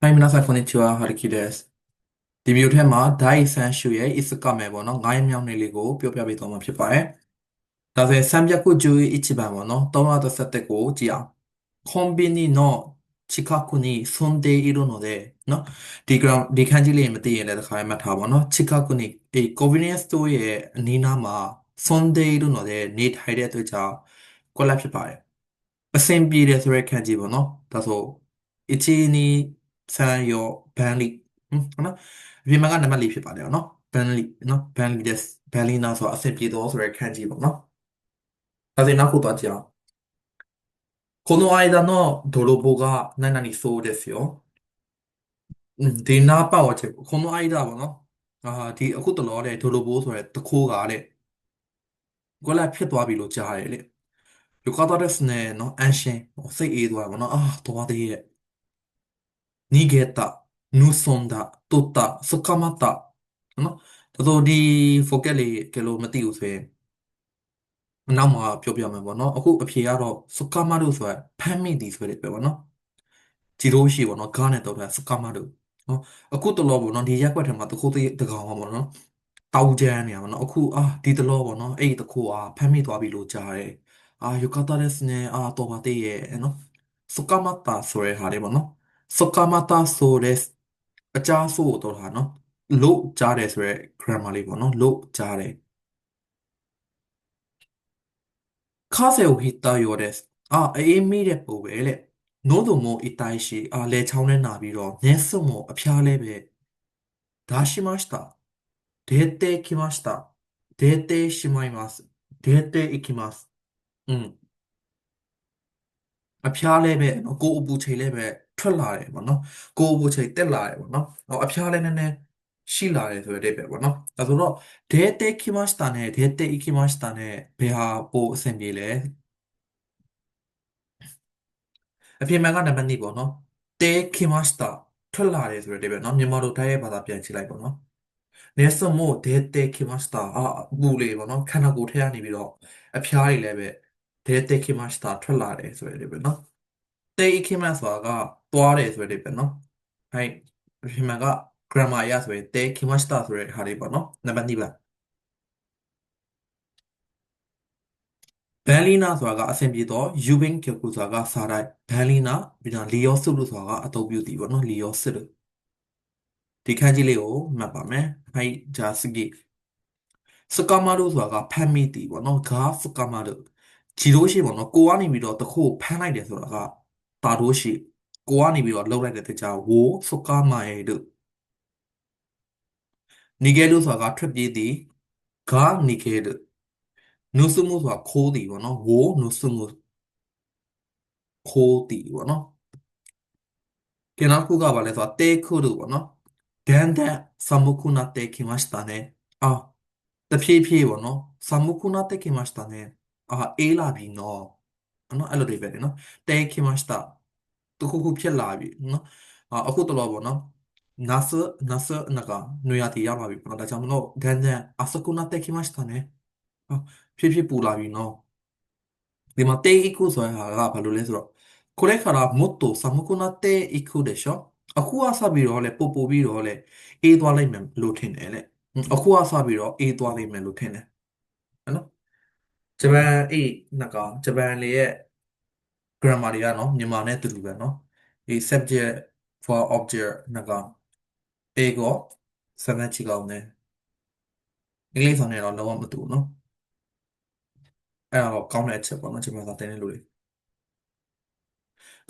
Hi, minasan konnichiwa, Haruki desu. ဒီဗီဒီယိုထဲမှာ Dai Sanshu ရဲ့ Isakame ပေါ့နော်ငိုင်းမြောင်းနေလေးကိုပြောပြပေးသွားမှာဖြစ်ပါတယ်။ဒါဆိုရင်390 Ichiban ပေါ့နော်331ကိုကြည့်အောင်။ Konbini no chikaku ni sonde iru no de နော်ဒီ ground ဒီခန်းကြီးလေးမသိရင်လည်းတစ်ခါမှတ်ထားပါနော် Chikaku ni အဲ convenience store ရဲ့အနီးနားမှာ sonde iru no de နေထိုင်တဲ့အတွက်ကြောင့် collapse ဖြစ်ပါတယ်။အဆင်ပြေတယ်ဆိုတဲ့ခန်းကြီးပေါ့နော်။ဒါဆို Ichi ni 3ရောဘန်လီဟမ်ဟုတ်နော်အပြင်မှာကနံပါတ်၄ဖြစ်ပါတယ်နော်ဘန်လီနော်ဘန်လီですဘန်လီနာဆိုတာအဆင်ပြေတော့ဆိုတဲ့ခန်းကြီးပေါ့နော်ဒါဆိုရင်နောက်ခုသွားကြည့်အောင်この間の泥棒が何々そうですよอืมဒီနာပတ်ဝချက်この間ပေါ့နော်အာဒီအခုတလောတဲ့ဒိုလိုဘိုးဆိုတဲ့တခိုးကတဲ့ကိုလာဖြစ်သွားပြီလို့ကြားတယ်လေよかったですねနော်အန်ရှင်စိတ်အေးသွားပါတော့အာသွားသေးရဲ့ 逃げた盗んだ取った捕まったနော်တော်တော်ဒီ focus လေးကလို့မသိဘူးဆိုရင်နောက်မှာပြောပြမယ်ပေါ့နော်အခုအဖြေကတော့စကမတို့ဆိုတာဖမ်းမိသည်ဆိုတဲ့ပဲပေါ့နော်ဂျီရိုရှိပေါ့နော်ဂါနဲ့တော့တာစကမတို့နော်အခုတလောပေါ့နော်ဒီရက်ွက်ထဲမှာတခုတည်းတကောင်ပါပေါ့နော်တောက်ကြမ်းနေရပါတော့အခုအာဒီတလောပေါ့နော်အဲ့ဒီတခုအာဖမ်းမိသွားပြီလို့ကြားတယ်အာよかったですねအာတော့ပါသေးရဲ့နော်စကမတာဆိုရဲဟာလေးပေါ့နော် စကမတာဆိုတဲ့အကြားဆိုတော့ဟာနော်လို့ကြားတယ်ဆိုရဲ grammar လေးပေါ့နော်လို့ကြားတယ်風をひったようですあအေးမိတဲ့ပုံပဲတဲ့နို့တို့မို့အတိုင်းရှိအာလဲချောင်းနဲ့နာပြီးတော့မျက်စုံမို့အဖျားလဲပဲ出しました出てきました出てしまいます出ていきますうん အဖျားလဲပဲနော်ကိုအပူချိန်လဲပဲထွက်လာတယ်ပေါ့နော်ကိုအပူချိန်တက်လာတယ်ပေါ့နော်ဟောအဖျားလဲနည်းနည်းရှိလာတယ်ဆိုတဲ့ပဲပေါ့နော်ဒါဆိုတော့ဒဲတဲခိမစတာနဲ့ဒဲတဲခိမစတာနဲ့ဘယ်ဟာပိုအဆင်ပြေလဲအပြင်မှာကနံပါတ်2ပေါ့နော်တဲခိမစတာထွက်လာတယ်ဆိုတဲ့ပဲเนาะမြန်မာတို့တိုင်းရဲ့ဘာသာပြန်ကြည့်လိုက်ပေါ့เนาะနေစမို့ဒဲတဲခိမစတာအပူလေးပေါ့เนาะခန္ဓာကိုယ်ထဲကနေပြီးတော့အဖျားတွေလည်းပဲ there take him ဆိုတာထွက်လာတယ်ဆိုတဲ့ပဲเนาะ take him ဆိုတာကသွားတယ်ဆိုတဲ့ပဲเนาะအဲမြန်မာက grammar ရဆိုရင် take him ဆိုတာဆိုတဲ့ဟာလေးပေါ့เนาะနံပါတ်2ပါ Balina ဆိုတာကအဆင်ပြေတော့ Yubin Kyoku ဆိုတာကစာတိုက် Balina ပြီးတော့ Leo Su လို့ဆိုတာကအသုံးပြုသည်ပေါ့နော် Leo Su လို့ဒီခန်းကြီးလေးကိုမှတ်ပါမယ်။ဟိုက်ဂျာစကီစကာမာလို့ဆိုတာကဖမ်းမိသည်ပေါ့နော် Ga Skamalo ဂျီရိုရှိပေါ့နော်ကိုကနေပြီးတော့တခုဖမ်းလိုက်တယ်ဆိုတာကတာတို့ရှိကိုကနေပြီးတော့လှုပ်လိုက်တဲ့တခြားဝိုးစကမာရဲ့တို့နီဂဲလို့ဆိုတာကထွက်ပြေးသည်ဂါနီဂဲတို့နုစုမှုဆိုတာခိုးသည်ပေါ့နော်ဝိုးနုစုမှုခိုးသည်ပေါ့နော်ကဲနောက်ခုကဘာလဲဆိုတော့တေခုတို့ပေါ့နော်ဒန်ဒန်ဆမ်မခုနာတေခိမစတာねအာတဖြည်းဖြည်းပေါ့နော်ဆမ်မခုနာတေခိမစတာね အာအေးလာပြီနော်နော်အဲ့လိုတွေပဲလေနော်တေခိမစတာတခုခုဖြစ်လာပြီနော်အာအခုတလောပေါ့နော်ナスナスなんかနွေရာသီရောက်လာပြီပေါ့နော်ဒါကြောင့်မလို့ဒန်ဒန်あそこなってきましたねအာဖြည်းဖြည်းပူလာပြီနော်ဒီမှာတေイクဆိုတဲ့ဟာကဘာလို့လဲဆိုတော့これからもっと寒くなっていくでしょအခုကစပြီးတော့လေပို့ပို့ပြီးတော့လေအေးသွားလိုက်မယ်လို့ထင်တယ်လေအခုကစပြီးတော့အေးသွားလိုက်မယ်လို့ထင်တယ်နော် ဂျပန်အေးနှစ်ကောင်ဂျပန်လေရဲ့ grammar တွေကနော်မြန်မာနဲ့တူတူပဲနော်အေး subject for object နှစ်ကောင်အေးကောစကားချီကောင်နဲ့အင်္ဂလိပ်ဆောင်နဲ့တော့လုံးဝမတူနော်အဲ့တော့ကောင်းတဲ့အချက်ပေါ့နော်ဂျပန်စာသင်တဲ့လူတွေ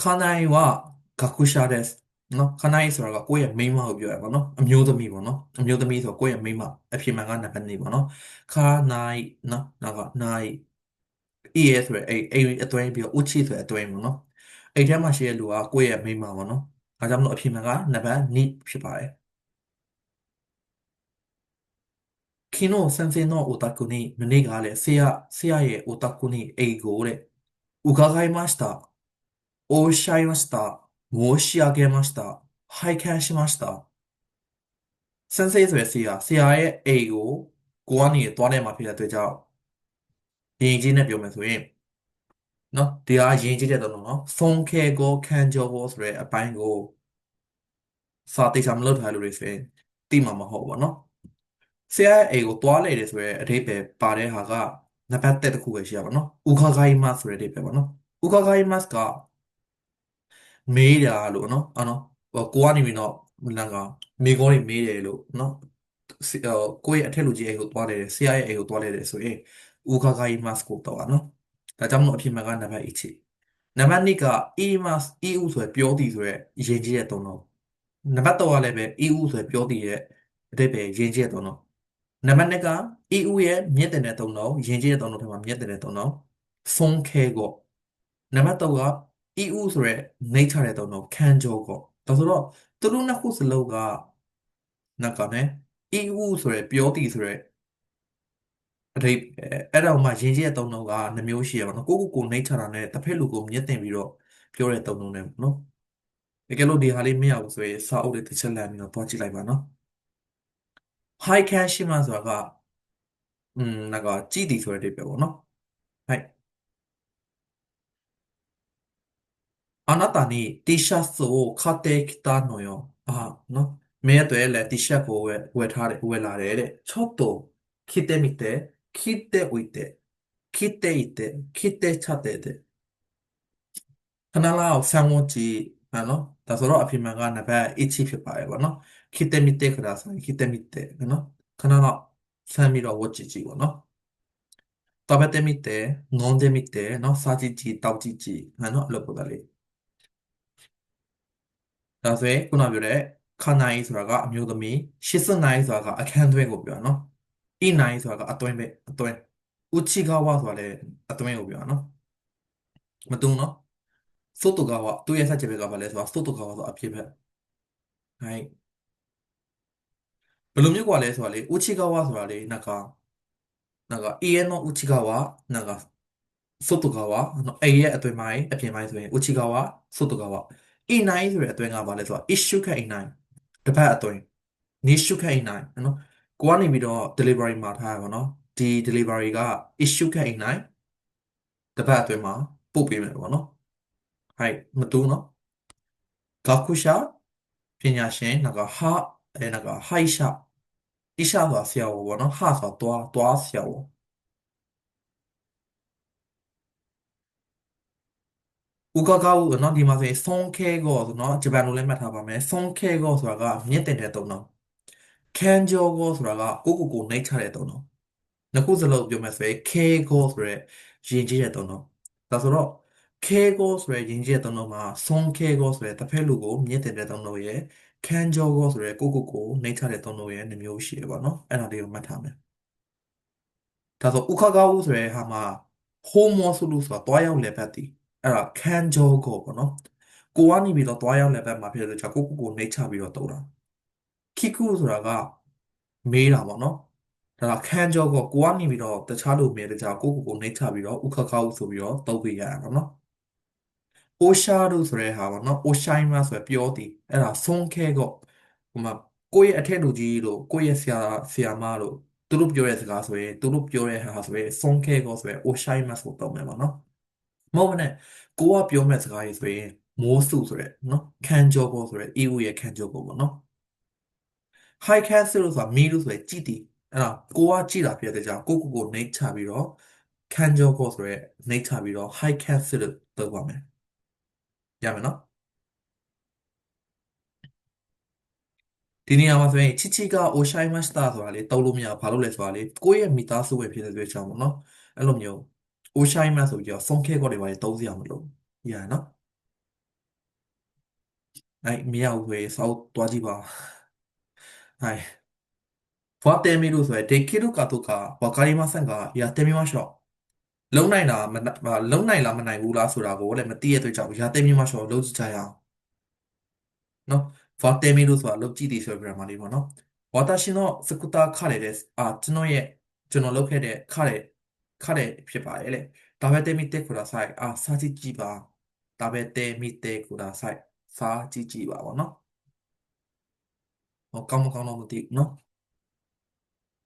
ခန္ဓာရင်ကဂါကုရှာဒက်စ် နော်ခန္ဓာယဆိုတာကကိုယ့်ရဲ့မိန်းမကိုပြောရပါတော့အမျိုးသမီးပေါ့နော်အမျိုးသမီးဆိုတော့ကိုယ့်ရဲ့မိန်းမအဖြစ်မှန်ကနံပါတ်4ပေါ့နော်ခန္ဓာယနော်နောက်ကနိုင် EA ဆိုရယ်အဲ့အဲ့အတွင်းပြီးတော့ uchi ဆိုရယ်အတွင်းပေါ့နော်အဲ့ထဲမှာရှိတဲ့လူကကိုယ့်ရဲ့မိန်းမပေါ့နော်ဒါကြောင့်မလို့အဖြစ်မှန်ကနံပါတ်2ဖြစ်ပါတယ်昨日先生のお宅に胸があれ、せや、せやへお宅に英語で伺いました。おっしゃいました。 申し上げました。拝見しました。先生ဆိုရယ်ဆရာဆရာရဲ့အိမ်ကိုကိုကနေသွားနေမှာဖြစ်တဲ့အတွက်ကြောင့်ယဉ်ကျေးနဲ့ပြောမယ်ဆိုရင်နော်ဒီဟာယဉ်ကျေးတဲ့တော့နော်ဆုံးခဲကိုခံကြောကိုဆိုတဲ့အပိုင်းကို စာတေချာမလုပ်ထားတဲ့လူတွေဆိုရင်သိမှာမဟုတ်ဘူးပေါ့နော်ဆရာရဲ့အိမ်ကိုတွားလေတယ်ဆိုရဲအဓိပ္ပာယ်ပါတဲ့ဟာကနံပါတ်1တစ်ခုပဲရှိရပါတော့။ဥခဂိုင်းမတ်ဆိုတဲ့အဓိပ္ပာယ်ပေါ့နော်။ဥခဂိုင်းမတ်က မေးတာလို့နော်။အော်နော်ဟိုကိုကနေပြီးတော့လန်ကမေကောတွေမေးတယ်လို့နော်။ဟိုကိုရဲ့အထက်လူကြီးအိမ်ကိုတွားလေတယ်ဆရာရဲ့အိမ်ကိုတွားလေတယ်ဆိုရင်ဥခဂိုင်းမတ်ကိုတော့နော်။ဒါကြောင့်မလို့အဖြစ်မှန်ကနံပါတ်1ချီနံပါတ်2က emas eu ဆိုရယ်ပြောသည်ဆိုရယ်ယဉ်ကျေးတဲ့သုံးတော့နံပါတ်3ကလည်းပဲ eu ဆိုရယ်ပြောသည်ရဲ့အဓိပ္ပာယ်ယဉ်ကျေးတဲ့သုံးတော့နံပါတ်2က EU ရဲ့မြင့်တင်တဲ့သုံးတော့ယဉ်ကျေးတဲ့သုံးတော့ထဲမှာမြင့်တင်တဲ့သုံးတော့ဆုံးခဲကိုနံပါတ်3က EU ဆိုရဲနှိတ်ချတဲ့တော့တော့ခံကြောကောဒါဆိုတော့သူတို့နှစ်ခုစလုံးကနောက်ကနဲ့ EU ဆိုရဲပြောတီဆိုရဲအထိအဲ့တော့မှရင်ကြီးတဲ့တုံးတော့ကနှမျိုးရှိရပါတော့ကိုကိုကိုနှိတ်ချတာနဲ့တစ်ဖက်လူကိုမြက်တင်ပြီးတော့ပြောတဲ့တုံးတော့ ਨੇ နော်တကယ်လို့ဒီဟာလေးမရဘူးဆိုရင်စာအုပ်တွေတစ်ချက်လမ်းပြီးတော့တွားကြည့်လိုက်ပါနော် high can ရှိမှဆိုတာကอืมနောက်ကကြည်တီဆိုတဲ့တိပဲပေါ့နော်ဟုတ် あなたに T シャツを買ってきたのよあနော်မင်းအတွက်လည်း T シャツကိုဝယ်ဝယ်ထားတယ်ဝယ်လာတယ်တဲ့ちょっと着てみて着ておいて着ていて着てちゃっててခဏလောက်ဆံဝကြည့်ဟာနော်ဒါဆိုတော့အဖြစ်မှန်ကနံပါတ်1ဖြစ်ပါရဲ့ပေါ့နော်着てみてください着てみてနော်ခဏလောက်ဆမ်းပြီးတော့ဝတ်ကြည့်ကြည့်ပေါ့နော်食べてみて飲んでみてနော်စားကြည့်ကြည့်တောက်ကြည့်ကြည့်ဟာနော်အလုပ်ပို့တာလေး ဒါဆိုရင်ခုနပြောတဲ့ခနိုင်ဆိုတာကအမျိုးသမီး80နိုင်ဆိုတာကအခန်းသွင်းကိုပြောတာနော်။ဤနိုင်ဆိုတာကအသွင်းပဲအသွင်း။ဥချီကဝဆိုတာလည်းအသွင်းကိုပြောတာနော်။မတူနော်။စို့တူကဝသူ့ရဲ့ဆက်ချက်ပဲကဘာလဲဆိုတာစို့တူကဝဆိုအဖြစ်ပဲ။ဟိုင်းဘယ်လိုမျိုးกว่าလဲဆိုတာလေဥချီကဝဆိုတာလေနကနကအေရဲ့နော်ဥချီကဝနကစို့တူကဝနော်အေရဲ့အသွင်းပိုင်းအပြင်ပိုင်းဆိုရင်ဥချီကဝစို့တူကဝ A9 ဆိုတဲ့အသွင်းကဘာလဲဆိုတော့ issue ခက် A9 တပတ်အသွင်း niche ခက် A9 နော်ကိုကနေပြီးတော့ delivery မှာထားရပါတော့ဒီ delivery က issue ခက် A9 တပတ်အသွင်းမှာပို့ပေးမယ်ပေါ့နော်ဟိုက်မတူးနော်ဂါခုရှာပညာရှင်ငါကဟာအဲငါကဟိုက်ရှာအရှာဆိုဆရာဘောပေါ့နော်ဟာဆိုတော့သွားသွားဆရာဘော ဥကကောကိုနော်ဒီမှာဆိုရင်ဆွန်ခဲကောဆိုနော်ဂျပန်လိုလည်းမှတ်ထားပါမယ်ဆွန်ခဲကောဆိုတာကမြင့်တင်တဲ့သုံးတော့ကန်ဂျောကောဆိုတာကကိုကိုကိုနှိတ်ချတဲ့သုံးတော့နှစ်ခုစလုံးပြောမယ်ဆိုရင်ခဲကောဆိုရဲရင်ကြီးတဲ့သုံးတော့ဒါဆိုတော့ခဲကောဆိုရဲရင်ကြီးတဲ့သုံးတော့မှာဆွန်ခဲကောဆိုရဲတစ်ဖက်လူကိုမြင့်တင်တဲ့သုံးတော့ရဲ့ကန်ဂျောကောဆိုရဲကိုကိုကိုနှိတ်ချတဲ့သုံးတော့ရဲ့နှမျိုးရှိရပါတော့အဲ့ဒါလေးကိုမှတ်ထားမယ်ဒါဆိုဥခကောဆိုရဲဟာမှာဟိုမောဆိုလို့ဆိုတာတွားရောက်လေပတ်တည် အဲ့ဒါခံကြောကိုပေါ့နော်ကိုကနေပြီးတော့တွားရောက်လက်ဘက်မှာဖြစ်လို့ကြာကိုကိုကိုနှိမ့်ချပြီးတော့တုံးတာခိကုဆိုတာကမေးတာပေါ့နော်ဒါကခံကြောကိုကိုကနေပြီးတော့တခြားလူမေးတဲ့ကြာကိုကိုကိုနှိမ့်ချပြီးတော့ဥခခောက်ဆိုပြီးတော့တုံးပေးရတာပေါ့နော်အိုရှာဒုဆိုတဲ့ဟာပေါ့နော်အိုရှိုင်းမဆိုရပြောတည်အဲ့ဒါဆုံးခဲကောဟိုမှာကိုယ့်ရဲ့အထက်လူကြီးလို့ကိုယ့်ရဲ့ဆရာဆရာမလို့သူတို့ပြောတဲ့စကားဆိုရင်သူတို့ပြောတဲ့ဟာဆိုရင်ဆုံးခဲကောဆိုရင်အိုရှိုင်းမဆိုတော့မယ်ပေါ့နော် မဟုတ်ဘဲနဲ့ကိုကပြောမဲ့စကားကြီးဆိုရင်မိုးစုဆိုတဲ့နော်ခံကြောပေါ်ဆိုတဲ့ EU ရဲ့ခံကြောပေါ်ပေါ့နော် high castle ဆိုတာမီးလို့ဆိုရင်ကြည်တီအဲ့ဒါကိုကကြည်တာဖြစ်တဲ့ကြောင့်ကိုကိုကိုနှိမ့်ချပြီးတော့ခံကြောပေါ်ဆိုတဲ့နှိမ့်ချပြီးတော့ high castle လို့ပြောပါမယ်ရမယ်နော်ဒီနေရာမှာဆိုရင်ချီချီကအိုရှိုင်းမတ်စတာဆိုတာလေတုံးလို့မရဘာလို့လဲဆိုတာလေကိုယ့်ရဲ့မိသားစုဝင်ဖြစ်တဲ့အတွက်ကြောင့်ပေါ့နော်အဲ့လိုမျိုး အိုရှိုင်းမတ်ဆိုပြီးတော့ဖုန်းခဲကောတွေပါလေတုံးစရာမလိုရရနော်はい、宮上さをとじば。はい。ふわってみるそれできるかどうかわかりませんが、やってみましょう。လုံနိုင်လားမနလုံနိုင်လားမနိုင်ဘူးလားဆိုတာကိုလည်းမသိရတဲ့ကြောင့်ရတဲ့မိမရှောလုပ်ကြည့်ကြရအောင်နော်ဖာတဲမီလို့ဆိုတာလုပ်ကြည့်သည်ဆိုတဲ့ grammar လေးပေါ့နော်私のスクーター彼ですあကျွန်တော်ရဲ့ကျွန်တော်လုပ် ခတဲ့ဖြစ်ပါတယ်လေဒါပဲတဲမီတဲကိုတာဆိုင်အာစားကြည့်ကြည့်ပါဒါပဲတဲမီတဲကိုတာဆိုင်စားကြည့်ကြည့်ပါဗောနော်ဟောကောင်းမကောင်းတော့မသိဘူးနော်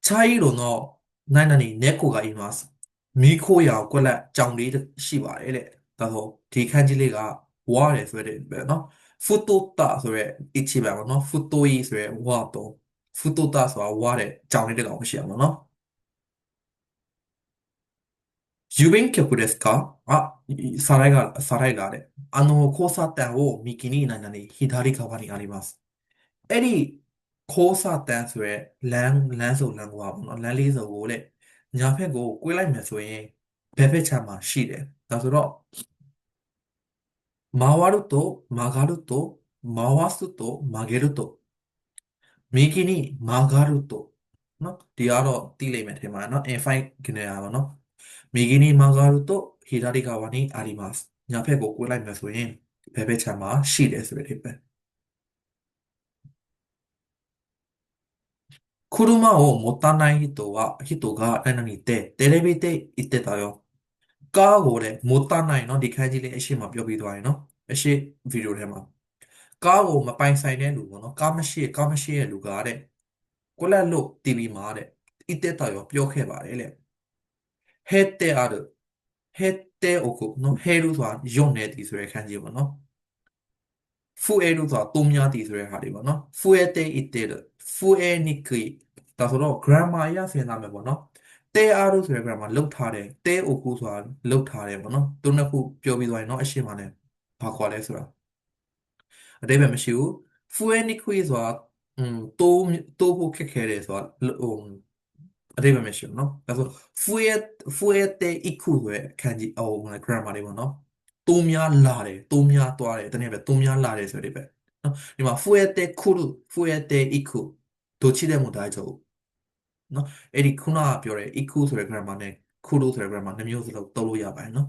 ချာရီလိုတော့နိုင်နနီနဲကိုကအိမ်မှာမီးခိုးရအောင်ကွက်လက်ကြောင်လေးရှိပါတယ်လေဒါဆိုဒီခန်းကြီးလေးကဝါတယ်ဆိုတဲ့ပဲနော်ဖူတိုတာဆိုရဲအစ်ချိပဲဗောနော်ဖူတိုယီဆိုရဲဝါတော့ဖူတိုတာဆိုတာဝါတဲ့ကြောင်လေးတကောင်ရှိရမှာနော် 郵便局ですかあ、サライが、サライがあれ。あの、交差点を右に何々、左側にあります。အဲ့ဒီခိုးစာတန်းဆိုရဲလမ်းလမ်းစုံလမ်းကွာပေါ့နော်လမ်းလေးစုံကိုလေညာဘက်ကိုကွေးလိုက်မယ်ဆိုရင်ဘယ်ဘက်ခြမ်းမှာရှိတယ်ဒါဆိုတော့回ると曲がると回すと曲げると右に曲がるとနော်ဒီကတော့သိလိမ့်မယ်ထင်ပါတယ်နော် N5 ကနေရပါနော် 右に曲がると左側にあります。ညာဘက်ကိုကိုယ်လိုက်မယ်ဆိုရင်ဘယ်ဘက်ခြမ်းမှာရှိတယ်ဆိုတဲ့အဓိပ္ပာယ်車を持たない人は、人が何にいて、テレビで言ってたよ。カーゴで持たないの、理解時で足も呼びどいの。足、ビデオでも。カーゴもパイサイでるの、カムシエ、カムシエ、ルガーで。これはロ、TV もあれ。言ってたよ、病気ばれ。he te aru he te oku no he ru so yon ne ti so re kanji bo no fu e ru so to mya ti so re ha de bo no fu e te i te ru fu e ni kui ဒါဆိုတော့ grammar ရစဉ်းစားမယ်ပေါ့နော်တဲအားလို့ဆိုရယ် grammar လုတ်ထားတယ်တဲအိုကူဆိုတာလုတ်ထားတယ်ပေါ့နော်သူနှစ်ခုပြောပြီးသွားရင်တော့အရှင်းပါလဲဘာခေါ်လဲဆိုတာအတိအပဲမရှိဘူး fueniqui ဆိုတာอืมတိုးတိုးဖို့ခက်ခဲတယ်ဆိုတာဟို အတိတ်ပဲမရှိဘူးเนาะဒါဆို fuerte fuerte အခုပဲအခန်းကြီးဟို grammar တွေပေါ့เนาะတိုးများလာတယ်တိုးများသွားတယ်တနည်းပဲတိုးများလာတယ်ဆိုတဲ့ပဲเนาะဒီမှာ fuerte kuru fuerte iku တို့ချိတဲ့မို့ဒါကြောင့်เนาะအဲ့ဒီခုနကပြောတဲ့ iku ဆိုတဲ့ grammar နဲ့ kuru ဆိုတဲ့ grammar နှစ်မျိုးစလုံးသုံးလို့ရပါတယ်เนาะ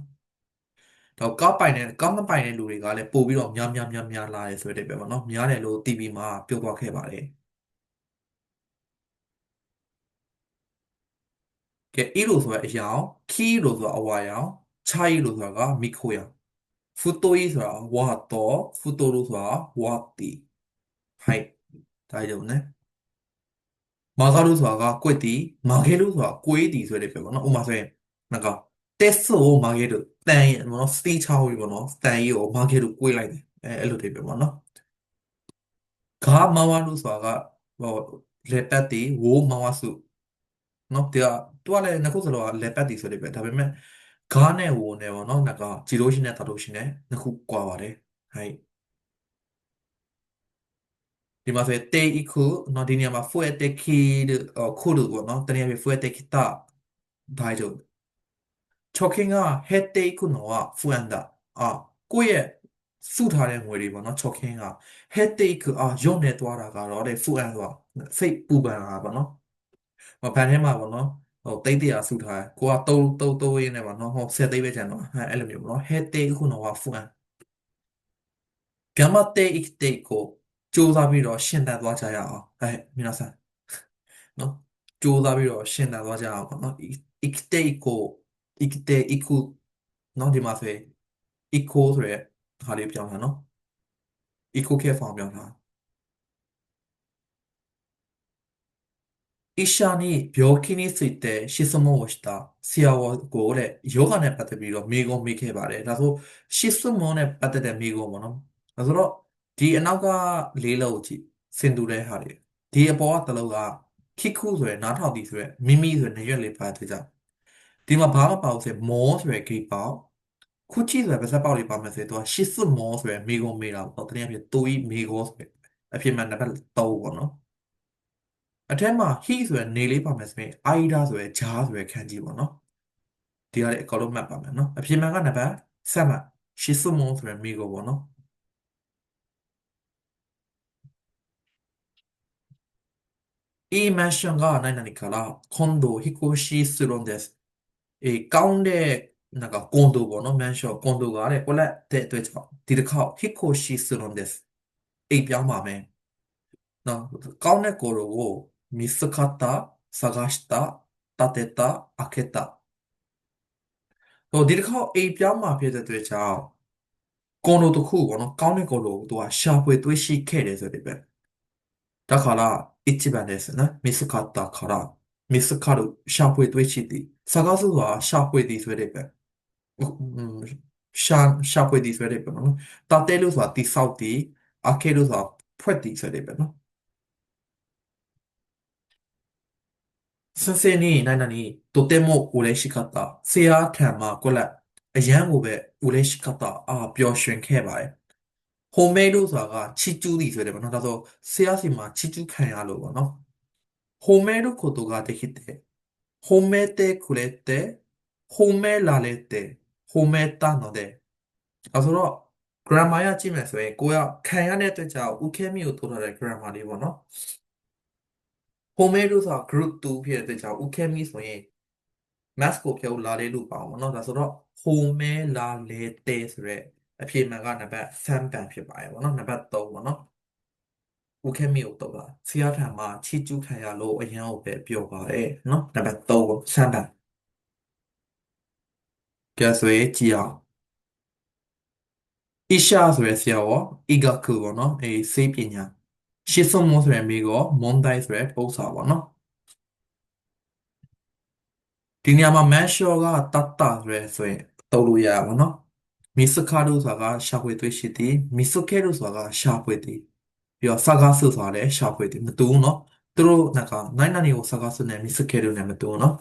တော့ကောက်ပိုင်တဲ့ကောက်မပိုင်တဲ့လူတွေကလည်းပို့ပြီးတော့များများများများလာတယ်ဆိုတဲ့ပဲပေါ့เนาะများတယ်လို့တီဗီမှာပြောသွားခဲ့ပါတယ် ကဲ e လို့ဆိုတဲ့အရာ key လို့ဆိုတာအဝါရောင် chai လို့ဆိုတာကမိခိုရောင် futoi ဆိုတာဝါတော့ futo လို့ဆိုတာဝါတီဟိုက်ဒါကြောင့်ねမာကာလို့ဆိုတာကကွက်တီမာခဲလို့ဆိုတာကွေးတီဆိုတဲ့ပြောပေါ့နော်ဥပမာဆိုရင်ငါကတက်ဆိုမာခဲလို့တန်ရပေါ့နော်စတီချောင်းကြီးပေါ့နော်တန်ကြီးကိုမာခဲလို့ကွေးလိုက်တယ်အဲအဲ့လိုတွေပြောပေါ့နော်ဂါမဝါလို့ဆိုတာကဟိုလက်ပတ်တီဝိုးမဝါစု နော်ဒီကသူကလည်းငါခုဆိုတော့လေပတ်တည်ဆိုတယ်ပဲဒါပေမဲ့ဂါးနဲ့ဝုံနဲ့ပေါ့နော်ငါကဂျီရိုရှင်နဲ့တာတိုရှင်နဲ့ငါခုကွာပါတယ်ဟဲ့ဒီမှာဆိုတေအီခုနော်ဒီနေရာမှာဖွေတေခီခုလို့ပေါ့နော်တနည်းပြဖွေတေခီတာဒါကြောင့် choking က head take ခုနော်က fuan တာအာကိုယ့်ရဲ့စုထားတဲ့ငွေတွေပေါ့နော် choking က head take အာညွန့်နေသွားတာကတော့တဲ့ fuan ဆိုတာစိတ်ပူပန်တာပေါ့နော် ဟိုဘန်ထဲမှာပေါ့နော်ဟိုတိတ်တရာစုထားကိုကတုံးတုံးတုံးရင်းနဲ့ပေါ့နော်ဟိုဆယ်သိပဲကျန်တော့အဲ့လိုမျိုးပေါ့နော်ဟဲတေခုနော်ဝါဖူအန်ဂမ္မတေအစ်တေကိုစူးစမ်းပြီးတော့ရှင်းတတ်သွားကြရအောင်ဟဲ့မင်းတို့ဆန်နော်စူးစမ်းပြီးတော့ရှင်းတတ်သွားကြအောင်ပေါ့နော်အစ်တေကိုအစ်တေအကုနော်ဒီမှာဆိုရင် equal ဆိုရဲဟာလေးပြောင်းတာနော် equal care form ပြောင်းတာ 医者に病気について質問をしたဆရာကိုတဲ့ယောဂနဲ့ပတ်သက်ပြီးတော့မိကုံမိခဲ့ပါတယ်ဒါဆိုရှစ်စမွန်နဲ့ပတ်သက်တဲ့မိကုံပေါ့နော်ဒါဆိုတော့ဒီအနောက်ကလေးလုံးကြည့်စင်တူတဲ့ဟာတွေဒီအပေါ်ကတလုံးကခိခုဆိုရယ်နားထောင်တီဆိုရယ်မိမိဆိုရယ်နေရွက်လေးပါတဲ့ကြောင့်ဒီမှာဘာမှမပါဘူးဆိုရင်မောဆိုရယ်ဂိတ်ပေါက်ခုချီဆိုရယ်ပါစက်ပေါက်လေးပါမယ်ဆိုရင်သူကရှစ်စမောဆိုရယ်မိကုံမိတာပေါ့တနည်းအားဖြင့်တူဤမိကောဆိုရယ်အဖြစ်မှန်နံပါတ်3ပေါ့နော် အထက်မှာ he ဆိုရယ်နေလေးပါမယ်ဆိုရင် ida ဆိုရယ် jar ဆိုရယ်ခန်းကြီးပေါ့နော်ဒီကလည်းအကောလုံးမှတ်ပါမယ်နော်အဖြစ်မှန်ကနံပါတ်7မှာရှစ်စမောဆိုရယ်မိကောပေါ့နော်いいマンションが何々から今度引っ越しするんです。えー、ကောင်းတဲ့なんかကွန်ဒိုပေါ့နော်မန်ရှော့ကွန်ဒိုကလည်းကိုလက်တဲ့အတွက်ကြောင့်ဒီတစ်ခါ引っ越しするんですအိပ်ပြောင်းပါမယ်နော်ကောင်းတဲ့ကိုလိုကို 見つかった探した立てた開けたဟိုဒီတစ်ခါအိပ်ပြောင်းမှာဖြစ်တဲ့အတွက်ကြောင့်ကွန်ဒိုတစ်ခုပေါ့နော်ကောင်းတဲ့ကိုလိုသူကရှာဖွေတွေးရှိခဲ့တယ်ဆိုတဲ့ပဲだから一番ですね。見つかったから、見つかる、ရှာဖွေတွေ့ရှိသည်။探すはရှာဖွေသည်ဆိုတဲ့ပဲ။อืมရှာရှာဖွေသည်ဆိုတဲ့ပဲနော်။တတဲလို့ဆိုတာတိဆောက်သည် အာခေလို့ဆိုတာဖွက်တီဆိုတဲ့ပဲနော် 선생님이 나나니 또 때모 오래 시켰 다. 세야 테마 꼴라 아양 오베 오래 시켰 다. 아 뼈쉔 캐바 이. 홈메이드 사가 치쭈디 소리를 만나 서 세야시마 치쭈 칸야로 보 노. 홈메이드 코도가 되기때 홈메테 쿠레테 홈메라레테 홈메타노 데. 아 서로 grammar ရကြည့်မယ်ဆိုရင်ကိုကခံရတဲ့အတွက်ကြောင့်ဥခဲမိကိုထိုးထားတဲ့ grammar လေးပေါ့နော် ဟိုမဲလို့ဆိုတာ group 2ဖြစ်တဲ့အတွက်ကြောင့်ဥခဲမိဆိုရင် mass ကိုပြောလာလေးလို့ပါအောင်ပေါ့နော်ဒါဆိုတော့ဟိုမဲလာလေတဲဆိုရက်အဖြေမှန်ကနံပါတ်3ပန်ဖြစ်ပါတယ်ပေါ့နော်နံပါတ်3ပေါ့နော်ဥခဲမိကိုတော့ပါဆရာထံမှာချီကျူးခံရလို့အရင်ကပဲပြောပါတယ်နော်နံပါတ်3ပေါ့3ပန်ကဲဆိုရင်ကြည့်အောင်အီရှာဆိုတဲ့ဆရာရောအီဂါကူပေါ့နော်အဲစေးပညာ ရှစ်စုံမိုးဆိုတဲ့မိကောမွန်ဒိုင်းဆိုတဲ့ပု္ပ္ပာပေါ့နော်ဒီနေရာမှာ man shore ကတတ်တာဆိုရဲဆိုရင်တုံးလို့ရပါတော့မီစခါတို့ဆိုတာကရှာဖွေသွေးရှိသည်မီစခဲတို့ဆိုတာကရှာဖွေသည်ပြီးတော့စကားဆုဆိုတာလည်းရှာဖွေသည်မတူဘူးเนาะသူတို့ကနိုင်နိုင်ကိုစကားဆုနဲ့မီစခဲတို့နဲ့မတူဘူးเนาะ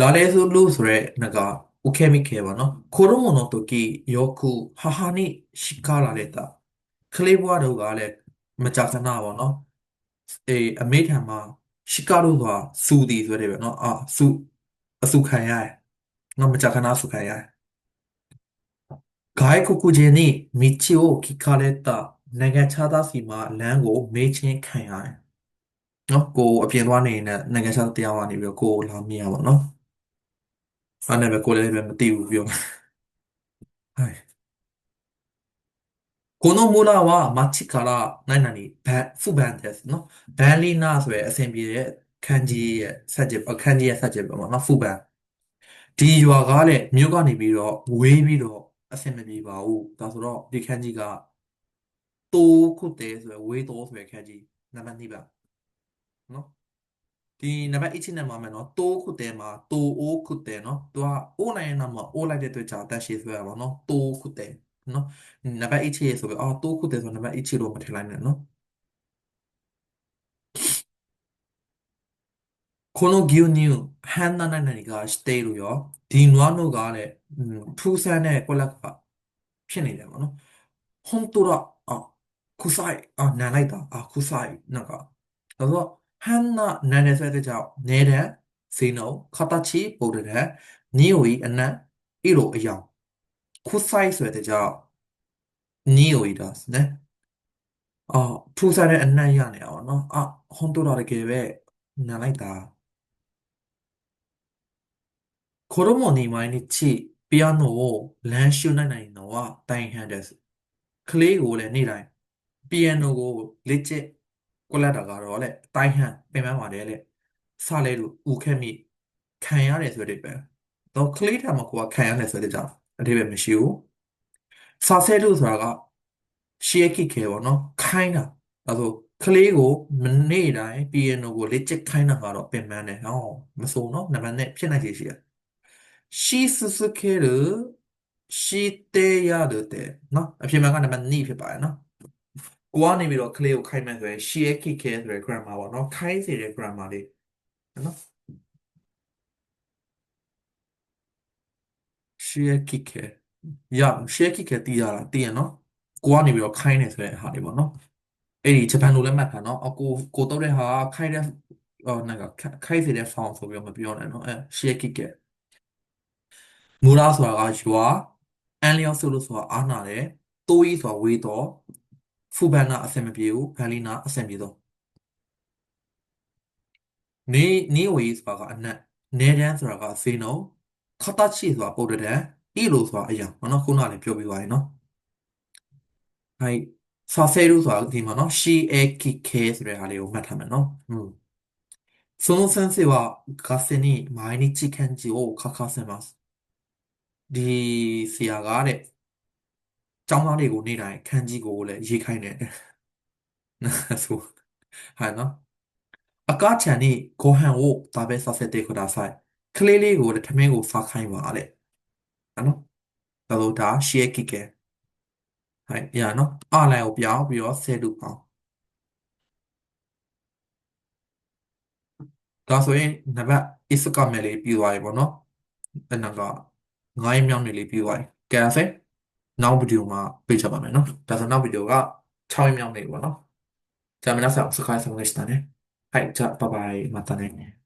လာလဲဆိုလို့ဆိုရဲက 受け身系はの、子供の時、よく母に叱られた。ကလေးဘွားတို့ကလည်းမကြာခဏပေါ့နော်အေးအမေထံမှာရှီကာတို့ကစူဒီဆိုတဲ့ပဲနော်အာစူအစူခံရတယ်နော်မကြာခဏစူခံရတယ်外国人に道を聞かれたနိုင်ငံခြားသားစီမှာလမ်းကိုမေးချင်းခံရတယ်နော်ကိုအပြင်သွားနေနေနိုင်ငံခြားတရားကနေပြီးတော့ကိုလာမြင်ရပါတော့နော် အဲ့နဲ့ပဲကိုလည်းပဲမသိဘူးပြောはいこの村は町から何々バ不番ですの。バリナဆိုတဲ့အဆင်ပြေတဲ့ခန်းကြီးရဲ့ဆက်ကျခန်းကြီးရဲ့ဆက်ကျပေါ့နော်ဖူဘန်ဒီရွာကလည်းမြို့ကနေပြီးတော့ဝေးပြီးတော့အဆင်မပြေပါဘူးဒါဆိုတော့ဒီခန်းကြီးကတိုးခုတ်တယ်ဆိုရယ်ဝေးတော့ဆိုရယ်ခန်းကြီးနံပါတ်2ပါနော် ဒီနံပါတ်1နဲ့မှာမယ်နော်တိုးခုတ်တယ်မှာတိုးအိုးခုတ်တယ်နော်သူကအိုးနိုင်ရင်တော့အိုးလိုက်တဲ့အတွက်ကြောင့်တက်ရှိဆွဲရပါနော်တိုးခုတ်တယ်နော်နံပါတ်1ရေဆိုပြီးအော်တိုးခုတ်တယ်ဆိုနံပါတ်1လို့မထည့်လိုက်နဲ့နော်この牛乳、変な何々がしているよ。ဒီနွားနို့ကလည်းထူးဆန်းတဲ့ကွက်လက်ကဖြစ်နေတယ်ပေါ့နော်။本当だ。あ、臭い。あ、နာလိုက်တာ。あ、臭い。なんか。ဒါ ဆို変なနာနေဆိုတဲ့ကြောင့်နေတဲ့စေနု形ပုံတဲ့匂いအနံ့色အယောင်臭いဆိုတဲ့ကြောင့်匂いですね。あ、ထူးဆန်းတဲ့အနံ့ရနေအောင်နော်။あ、本当だတကယ်ပဲနာလိုက်တာ。子供に毎日ピアノを練習နိုင်နိုင်のは大変です。ကလေးကိုလည်းနေ့တိုင်းပီယန်နိုကိုလေ့ကျင့် ကွက်လက်တာကတော့လေတိုင်းဟန်ပင်ပန်းပါတယ်လေစလဲလို့ဦးခက်မိခံရတယ်ဆိုတဲ့ပဲတော့ကလေးထမှာကိုကခံရတယ်ဆိုတဲ့ကြောင့်အတိပဲမရှိဘူးစဆဲလို့ဆိုတာကရှေးကိခဲပေါ့နော်ခိုင်းတာအဲဆိုကလေးကိုမနေ့တိုင်းပီယနိုကိုလေ့ကျင့်ခိုင်းတာကတော့ပင်ပန်းတယ်ဟောမဆိုနော်နံပါတ်နဲ့ဖြစ်နိုင်ရှိရရှိစစခဲလို့ရှိတဲ့ရတယ်တဲ့နော်အဖြစ်မှန်ကနံပါတ်2ဖြစ်ပါတယ်နော် ကိုကနေပြီးတော့ clay ကိုခိုင်းမှန်းဆိုရင် she ရဲ့ kick ဆိုတဲ့ grammar ပေါ့နော်ခိုင်းစေတဲ့ grammar လေးနော် she ရဲ့ kick ရ she ရဲ့ kick တီးရတာတီးရနော်ကိုကနေပြီးတော့ခိုင်းနေဆိုတဲ့ဟာလေးပေါ့နော်အဲ့ဒီဂျပန်လိုလည်းမှတ်ထားနော်အကိုကိုတော့တဲ့ဟာခိုင်းတဲ့ဟိုနာကခိုင်းစေတဲ့ form ဆိုပြီးတော့မပြောနဲ့နော်အဲ she ရဲ့ kick မူရာဆိုတာကရွာအန်လျောဆိုလို့ဆိုတာအားနာတယ်တိုးကြီးဆိုတာဝေးတော့ ဖူဘန်နာအဆင်မပြေဘူးဘန်လီနာအဆင်ပြေတော့နေနေဝေးဆိုတာကအနက်နေတန်းဆိုတာကဖေးနော်ခတချီဆိုတာပုတ်တဲ့ဤလိုဆိုတာအရာနော်ခုနကလည်းပြောပြပါရင်နော်はいサフェルဆိုတာဒီမှာနော် CAKK ဆိုတဲ့ဟာလေးကိုမှတ်ထားမယ်နော်อืมその先生は学生に毎日漢字を書かせます。ဒီဆရာကတဲ့ ကျောင်းသားတွေကိုနေ့တိုင်းခန်းကြီးကိုလည်းရေးခိုင်းတယ်ဆိုဟဲ့နော်အကားချန်နေကိုဟန်ဝဒါပဲစားဆက်တဲ့ခတာဆိုင်ကလေးလေးကိုလည်းထမင်းကိုစားခိုင်းပါလေနော်ဒါလို့ဒါ share kick ကဲဟဲ့ရနော်အလိုင်းကိုပြောင်းပြီးတော့ဆဲလို့ပေါ့ဒါဆိုရင်နံပါတ် is ကမဲ့လေးပြီးသွားပြီပေါ့နော်အဲ့နောက်က9မြောက်နေလေးပြီးသွားပြီကဲဆဲ နောက်ဗီဒီယိုမှာပြေးချပါမယ်နော်ဒါဆိုနောက်ဗီဒီယိုက6မြောင်းနေပေါ့နော်じゃあ皆さんお疲れ様でしたね。はい、じゃあバイバイ、またね。